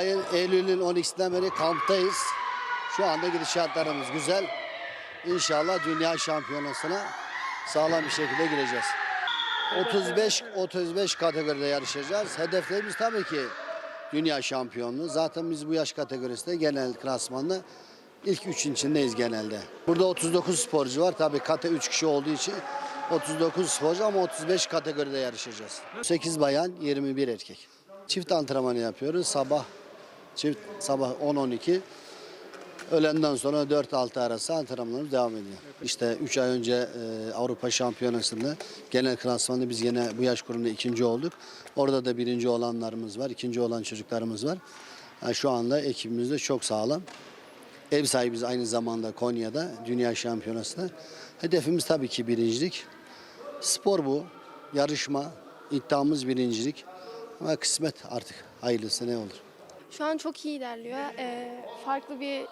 ayın Eylül'ün 12'sinden beri kamptayız. Şu anda gidişatlarımız güzel. İnşallah dünya şampiyonasına sağlam bir şekilde gireceğiz. 35 35 kategoride yarışacağız. Hedeflerimiz tabii ki dünya şampiyonluğu. Zaten biz bu yaş kategorisinde genel klasmanda ilk üçün içindeyiz genelde. Burada 39 sporcu var. Tabii kate 3 kişi olduğu için 39 sporcu ama 35 kategoride yarışacağız. 8 bayan, 21 erkek. Çift antrenmanı yapıyoruz. Sabah çift sabah 10-12 Öğlenden sonra 4-6 arası antrenmanlarımız devam ediyor. İşte 3 ay önce e, Avrupa Şampiyonası'nda genel klasmanda biz yine bu yaş grubunda ikinci olduk. Orada da birinci olanlarımız var, ikinci olan çocuklarımız var. Yani şu anda ekibimiz de çok sağlam. Ev sahibiz aynı zamanda Konya'da Dünya Şampiyonası'nda. Hedefimiz tabii ki birincilik. Spor bu, yarışma, iddiamız birincilik. Ama kısmet artık hayırlısı ne olur. Şu an çok iyi ilerliyor. Ee, farklı bir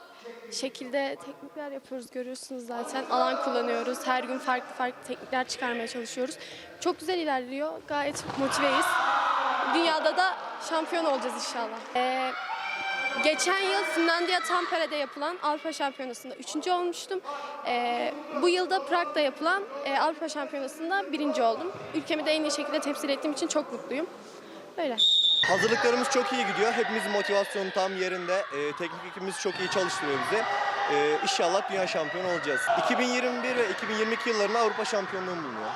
şekilde teknikler yapıyoruz görüyorsunuz zaten. Alan kullanıyoruz. Her gün farklı farklı teknikler çıkarmaya çalışıyoruz. Çok güzel ilerliyor. Gayet motiveyiz. Dünyada da şampiyon olacağız inşallah. Ee, geçen yıl Finlandiya Tampere'de yapılan Avrupa Şampiyonası'nda üçüncü olmuştum. Ee, bu yılda Prag'da yapılan e, Avrupa Şampiyonası'nda birinci oldum. Ülkemi de en iyi şekilde temsil ettiğim için çok mutluyum. Böyle. Hazırlıklarımız çok iyi gidiyor. Hepimizin motivasyonu tam yerinde. Ee, teknik ekibimiz çok iyi çalıştırıyor bizi. Ee, inşallah dünya şampiyonu olacağız. 2021 ve 2022 yıllarında Avrupa şampiyonluğum bulunuyor.